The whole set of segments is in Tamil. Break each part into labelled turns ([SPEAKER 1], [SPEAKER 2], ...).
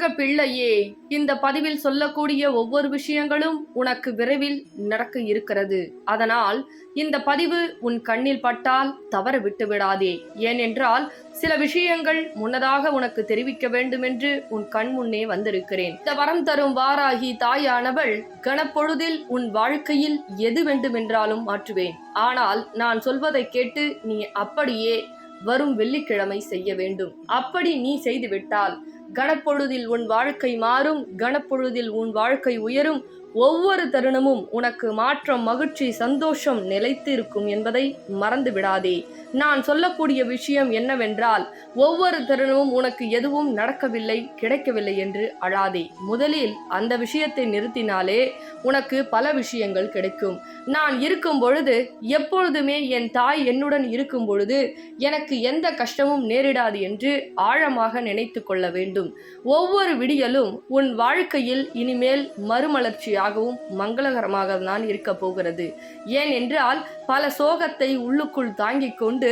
[SPEAKER 1] தங்க பிள்ளையே. இந்த பதிவில் சொல்லக்கூடிய ஒவ்வொரு விஷயங்களும் உனக்கு விரைவில் நடக்க இருக்கிறது. அதனால் இந்த பதிவு உன் கண்ணில் பட்டால் தவற விட்டு விடாதே. ஏனென்றால் சில விஷயங்கள் முன்னதாக உனக்கு தெரிவிக்க வேண்டுமென்று உன் கண் முன்னே வந்திருக்கிறேன். இந்த வரம் தரும் வாராகி தாயானவள் கனப்பொழுதில் உன் வாழ்க்கையில் எது வேண்டுமென்றாலும் மாற்றுவேன். ஆனால் நான் சொல்வதை கேட்டு நீ அப்படியே வரும் வெள்ளிக்கிழமை செய்ய வேண்டும். அப்படி நீ செய்துவிட்டால் கனப்பொழுதில் உன் வாழ்க்கை மாறும் கனப்பொழுதில் உன் வாழ்க்கை உயரும். ஒவ்வொரு தருணமும் உனக்கு மாற்றம் மகிழ்ச்சி சந்தோஷம் நிலைத்து இருக்கும் என்பதை மறந்து விடாதே நான் சொல்லக்கூடிய விஷயம் என்னவென்றால் ஒவ்வொரு தருணமும் உனக்கு எதுவும் நடக்கவில்லை கிடைக்கவில்லை என்று அழாதே. முதலில் அந்த விஷயத்தை நிறுத்தினாலே உனக்கு பல விஷயங்கள் கிடைக்கும். நான் இருக்கும் பொழுது எப்பொழுதுமே என் தாய் என்னுடன் இருக்கும் பொழுது எனக்கு எந்த கஷ்டமும் நேரிடாது என்று ஆழமாக நினைத்து கொள்ள வேண்டும். ஒவ்வொரு விடியலும் உன் வாழ்க்கையில் இனிமேல் மறுமலர்ச்சியாகவும் மங்களகரமாக தான் இருக்க போகிறது. ஏனென்றால் பல சோகத்தை உள்ளுக்குள் தாங்கிக் கொண்டு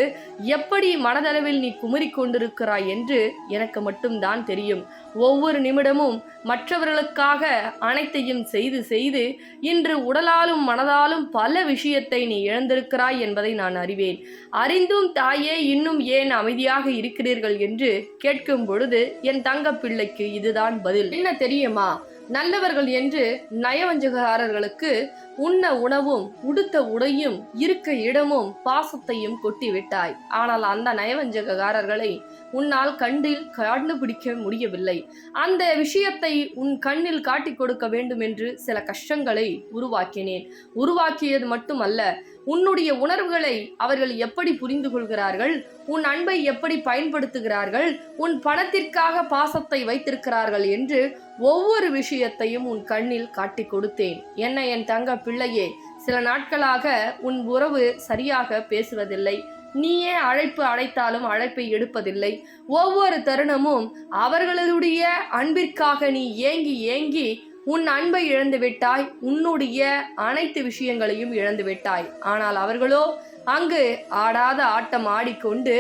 [SPEAKER 1] எப்படி மனதளவில் நீ குமுறிக் கொண்டிருக்கிறாய் என்று எனக்கு மட்டும்தான் தெரியும். ஒவ்வொரு நிமிடமும் மற்றவர்களுக்காக அனைத்தையும் செய்து செய்து இன்று உடலாலும் மனதாலும் பல விஷயத்தை நீ இழந்திருக்கிறாய் என்பதை நான் அறிவேன். அறிந்தும் தாயே இன்னும் ஏன் அமைதியாக இருக்கிறீர்கள் என்று கேட்கும் பொழுது என் தங்க பிள்ளைக்கு இதுதான் பதில். என்ன தெரியுமா? நல்லவர்கள் என்று நயவஞ்சகாரர்களுக்கு உண்ண உணவும் உடுத்த உடையும் இருக்க இடமும் பாசத்தையும் கொட்டி விட்டாய் ஆனால் அந்த நயவஞ்சகாரர்களை உன்னால் கண்டில் கண்டுபிடிக்க முடியவில்லை. அந்த விஷயத்தை உன் கண்ணில் காட்டிக் கொடுக்க வேண்டும் என்று சில கஷ்டங்களை உருவாக்கினேன். உருவாக்கியது மட்டுமல்ல உன்னுடைய உணர்வுகளை அவர்கள் எப்படி புரிந்து கொள்கிறார்கள்? உன் அன்பை எப்படி பயன்படுத்துகிறார்கள்? உன் பணத்திற்காக பாசத்தை வைத்திருக்கிறார்கள் என்று ஒவ்வொரு விஷயத்தையும் உன் கண்ணில் காட்டிக் கொடுத்தேன். என்ன என் தங்க பிள்ளையே சில நாட்களாக உன் உறவு சரியாக பேசுவதில்லை. நீயே அழைப்பு அழைத்தாலும் அழைப்பை எடுப்பதில்லை. ஒவ்வொரு தருணமும் அவர்களுடைய அன்பிற்காக நீ ஏங்கி ஏங்கி உன் அன்பை இழந்து விட்டாய் உன்னுடைய அனைத்து விஷயங்களையும் இழந்து விட்டாய் ஆனால் அவர்களோ அங்கு ஆடாத ஆட்டம் ஆடிக்கொண்டு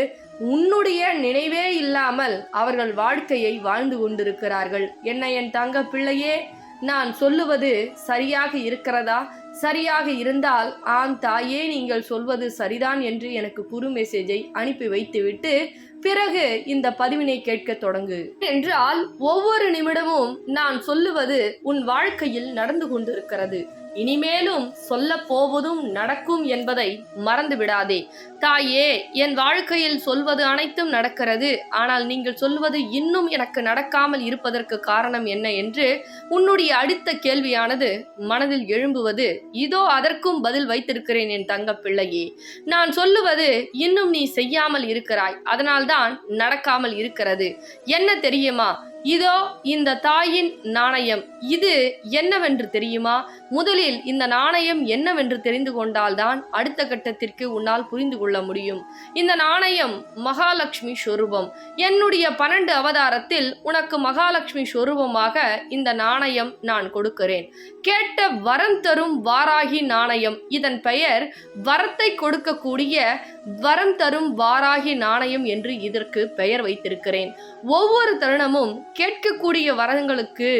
[SPEAKER 1] உன்னுடைய நினைவே இல்லாமல் அவர்கள் வாழ்க்கையை வாழ்ந்து கொண்டிருக்கிறார்கள். என்ன என் தங்க பிள்ளையே நான் சொல்லுவது சரியாக இருக்கிறதா? சரியாக இருந்தால் ஆம் தாயே நீங்கள் சொல்வது சரிதான் என்று எனக்கு குறு மெசேஜை அனுப்பி வைத்துவிட்டு பிறகு இந்த பதிவினை கேட்க தொடங்கு. என்றால் ஒவ்வொரு நிமிடமும் நான் சொல்லுவது உன் வாழ்க்கையில் நடந்து கொண்டிருக்கிறது. இனிமேலும் சொல்ல போவதும் நடக்கும் என்பதை மறந்து விடாதே. தாயே என் வாழ்க்கையில் சொல்வது அனைத்தும் நடக்கிறது. ஆனால் நீங்கள் சொல்வது இன்னும் எனக்கு நடக்காமல் இருப்பதற்கு காரணம் என்ன என்று உன்னுடைய அடுத்த கேள்வியானது மனதில் எழும்புவது இதோ அதற்கும் பதில் வைத்திருக்கிறேன் என் தங்க பிள்ளையே நான் சொல்லுவது இன்னும் நீ செய்யாமல் இருக்கிறாய். அதனால்தான் நடக்காமல் இருக்கிறது. என்ன தெரியுமா? இதோ இந்த தாயின் நாணயம். இது என்னவென்று தெரியுமா? முதலில் இந்த நாணயம் என்னவென்று தெரிந்து கொண்டால்தான் அடுத்த கட்டத்திற்கு உன்னால் புரிந்து கொள்ள முடியும். இந்த நாணயம் மகாலட்சுமி ஸ்வரூபம் என்னுடைய பன்னெண்டு அவதாரத்தில் உனக்கு மகாலட்சுமி ஸ்வரூபமாக இந்த நாணயம் நான் கொடுக்கிறேன். கேட்ட வரம் தரும் வாராகி நாணயம். இதன் பெயர் வரத்தை கொடுக்கக்கூடிய வரம் தரும் வாராகி நாணயம் என்று இதற்கு பெயர் வைத்திருக்கிறேன். ஒவ்வொரு தருணமும் கேட்கக்கூடிய வரங்களுக்கு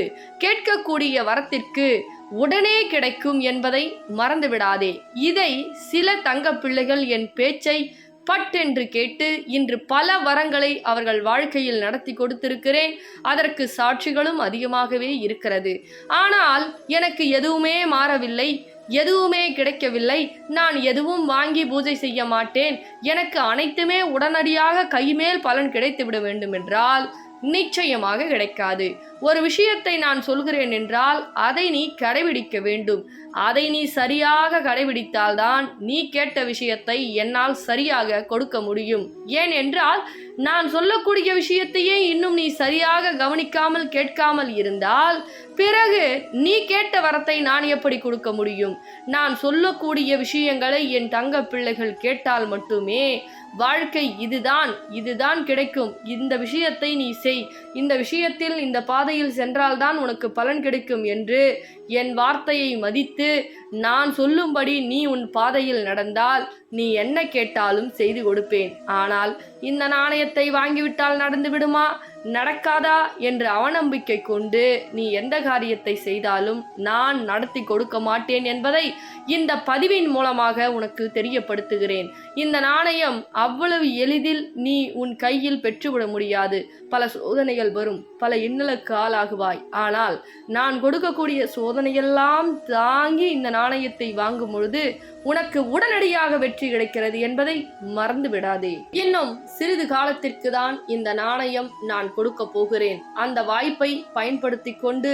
[SPEAKER 1] கேட்கக்கூடிய வரத்திற்கு உடனே கிடைக்கும் என்பதை மறந்துவிடாதே. இதை சில தங்க பிள்ளைகள் என் பேச்சை பட்டென்று கேட்டு இன்று பல வரங்களை அவர்கள் வாழ்க்கையில் நடத்தி கொடுத்திருக்கிறேன். அதற்கு சாட்சிகளும் அதிகமாகவே இருக்கிறது. ஆனால் எனக்கு எதுவுமே மாறவில்லை எதுவுமே கிடைக்கவில்லை. நான் எதுவும் வாங்கி பூஜை செய்ய மாட்டேன். எனக்கு அனைத்துமே உடனடியாக கைமேல் பலன் கிடைத்துவிட வேண்டுமென்றால் என்றால் நிச்சயமாக கிடைக்காது. ஒரு விஷயத்தை நான் சொல்கிறேன் என்றால் அதை நீ கடைபிடிக்க வேண்டும். அதை நீ சரியாக கடைபிடித்தால்தான் நீ கேட்ட விஷயத்தை என்னால் சரியாக கொடுக்க முடியும். ஏன் என்றால் நான் சொல்லக்கூடிய விஷயத்தையே இன்னும் நீ சரியாக கவனிக்காமல் கேட்காமல் இருந்தால் பிறகு நீ கேட்ட வரத்தை நான் எப்படி கொடுக்க முடியும்? நான் சொல்லக்கூடிய விஷயங்களை என் தங்க பிள்ளைகள் கேட்டால் மட்டுமே வாழ்க்கை இதுதான் இதுதான் கிடைக்கும். இந்த விஷயத்தை நீ செய். இந்த விஷயத்தில் இந்த பாதையில் சென்றால்தான் உனக்கு பலன் கிடைக்கும் என்று என் வார்த்தையை மதித்து நான் சொல்லும்படி நீ உன் பாதையில் நடந்தால் நீ என்ன கேட்டாலும் செய்து கொடுப்பேன். ஆனால் இந்த நாணயத்தை வாங்கிவிட்டால் நடந்து விடுமா? நடக்காதா என்று அவநம்பிக்கை கொண்டு நீ எந்த காரியத்தை செய்தாலும் நான் நடத்தி கொடுக்க மாட்டேன் என்பதை இந்த பதிவின் மூலமாக உனக்கு தெரியப்படுத்துகிறேன். இந்த நாணயம் அவ்வளவு எளிதில் நீ உன் கையில் பெற்றுவிட முடியாது. பல சோதனைகள் வரும். பல இன்னலுக்கு ஆளாகுவாய். ஆனால் நான் கொடுக்கக்கூடிய சோதனையெல்லாம் தாங்கி இந்த நாணயத்தை வாங்கும் பொழுது உனக்கு உடனடியாக வெற்றி கிடைக்கிறது என்பதை மறந்து விடாதே இன்னும் சிறிது காலத்திற்கு தான் இந்த நாணயம் நான் கொடுக்க போகிறேன். அந்த வாய்ப்பை பயன்படுத்தி கொண்டு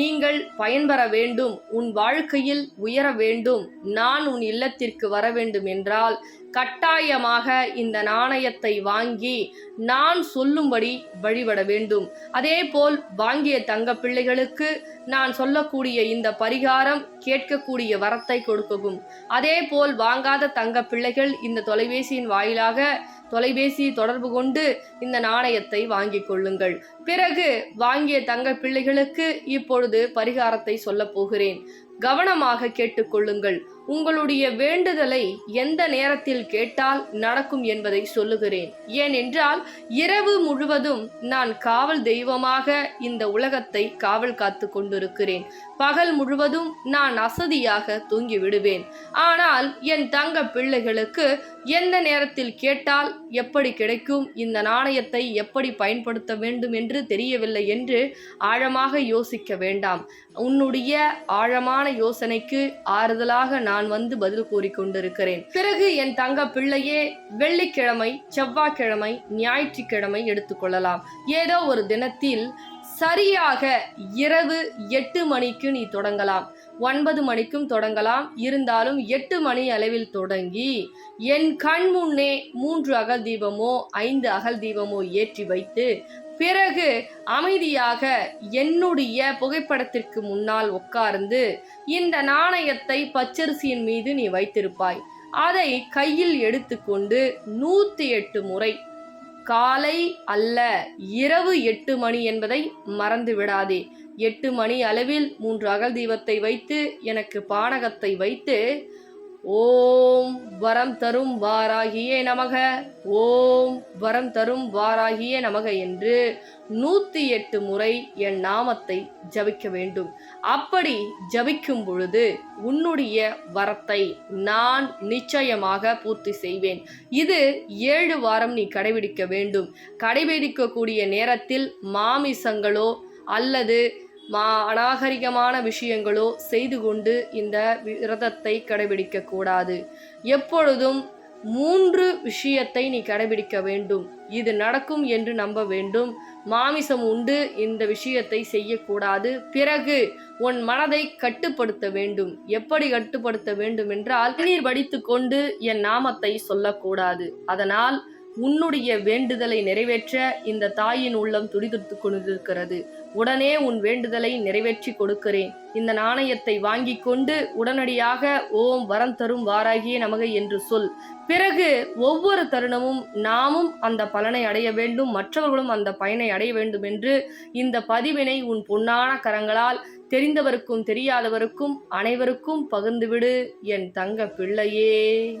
[SPEAKER 1] நீங்கள் பயன்பெற வேண்டும். உன் வாழ்க்கையில் உயர வேண்டும். நான் உன் இல்லத்திற்கு வர வேண்டும் என்றால் கட்டாயமாக இந்த நாணயத்தை வாங்கி நான் சொல்லும்படி வழிபட வேண்டும். அதேபோல் வாங்கிய தங்க பிள்ளைகளுக்கு நான் சொல்லக்கூடிய இந்த பரிகாரம் கேட்கக்கூடிய வரத்தை கொடுக்கவும். அதேபோல் வாங்காத தங்க பிள்ளைகள் இந்த தொலைபேசியின் வாயிலாக தொலைபேசி தொடர்பு கொண்டு இந்த நாணயத்தை வாங்கிக் கொள்ளுங்கள். பிறகு வாங்கிய தங்க பிள்ளைகளுக்கு இப்பொழுது பரிகாரத்தை சொல்லப் போகிறேன். கவனமாக கேட்டுக்கொள்ளுங்கள் உங்களுடைய வேண்டுதலை எந்த நேரத்தில் கேட்டால் நடக்கும் என்பதை சொல்லுகிறேன். ஏனென்றால் இரவு முழுவதும் நான் காவல் தெய்வமாக இந்த உலகத்தை காவல் காத்து கொண்டிருக்கிறேன். பகல் முழுவதும் நான் அசதியாக தூங்கி விடுவேன் ஆனால் என் தங்க பிள்ளைகளுக்கு எந்த நேரத்தில் கேட்டால் எப்படி கிடைக்கும் இந்த நாணயத்தை எப்படி பயன்படுத்த வேண்டும் என்று தெரியவில்லை என்று ஆழமாக யோசிக்க வேண்டாம். உன்னுடைய ஆழமான யோசனைக்கு ஆறுதலாக நான் வந்து பதில் கூறிக்கொண்டிருக்கிறேன். பிறகு என் தங்க பிள்ளையே வெள்ளிக்கிழமை செவ்வாய்க்கிழமை ஞாயிற்றுக்கிழமை எடுத்துக்கொள்ளலாம் ஏதோ ஒரு தினத்தில் சரியாக இரவு எட்டு மணிக்கு நீ தொடங்கலாம். ஒன்பது மணிக்கும் தொடங்கலாம். இருந்தாலும் எட்டு மணி அளவில் தொடங்கி என் கண் முன்னே மூன்று அகல் தீபமோ ஐந்து அகல் தீபமோ ஏற்றி வைத்து பிறகு அமைதியாக என்னுடைய புகைப்படத்திற்கு முன்னால் உட்கார்ந்து இந்த நாணயத்தை பச்சரிசியின் மீது நீ வைத்திருப்பாய். அதை கையில் எடுத்துக்கொண்டு நூற்றி எட்டு முறை காலை அல்ல இரவு எட்டு மணி என்பதை மறந்து விடாதே. எட்டு மணி அளவில் மூன்று அகல் தீபத்தை வைத்து எனக்கு பானகத்தை வைத்து ஓம் வரம் தரும் வாராகியே நமக. ஓம் வரம் தரும் வாராகியே நமக என்று நூத்தி எட்டு முறை என் நாமத்தை ஜபிக்க வேண்டும். அப்படி ஜபிக்கும் பொழுது உன்னுடைய வரத்தை நான் நிச்சயமாக பூர்த்தி செய்வேன். இது ஏழு வாரம் நீ கடைபிடிக்க வேண்டும். கடைபிடிக்கக்கூடிய நேரத்தில் மாமிசங்களோ அல்லது மா அநாகரிகமான விஷயங்களோ செய்து கொண்டு இந்த விரதத்தை கடைபிடிக்க கூடாது. எப்பொழுதும் மூன்று விஷயத்தை நீ கடைபிடிக்க வேண்டும். இது நடக்கும் என்று நம்ப வேண்டும். மாமிசம் உண்டு இந்த விஷயத்தை செய்யக்கூடாது. பிறகு உன் மனதை கட்டுப்படுத்த வேண்டும். எப்படி கட்டுப்படுத்த வேண்டும் என்றால் நீர் வடித்து கொண்டு என் நாமத்தை சொல்லக்கூடாது. அதனால் உன்னுடைய வேண்டுதலை நிறைவேற்ற இந்த தாயின் உள்ளம் துடிதுடித்து கொண்டிருக்கிறது. உடனே உன் வேண்டுதலை நிறைவேற்றி கொடுக்கிறேன். இந்த நாணயத்தை வாங்கி கொண்டு உடனடியாக ஓம் வரம் தரும் வாராகியே நமக என்று சொல். பிறகு ஒவ்வொரு தருணமும் நாமும் அந்த பலனை அடைய வேண்டும் மற்றவர்களும் அந்த பயனை அடைய வேண்டும் என்று இந்த பதிவினை உன் பொன்னான கரங்களால் தெரிந்தவருக்கும் தெரியாதவருக்கும் அனைவருக்கும் பகிர்ந்துவிடு என் தங்க பிள்ளையே.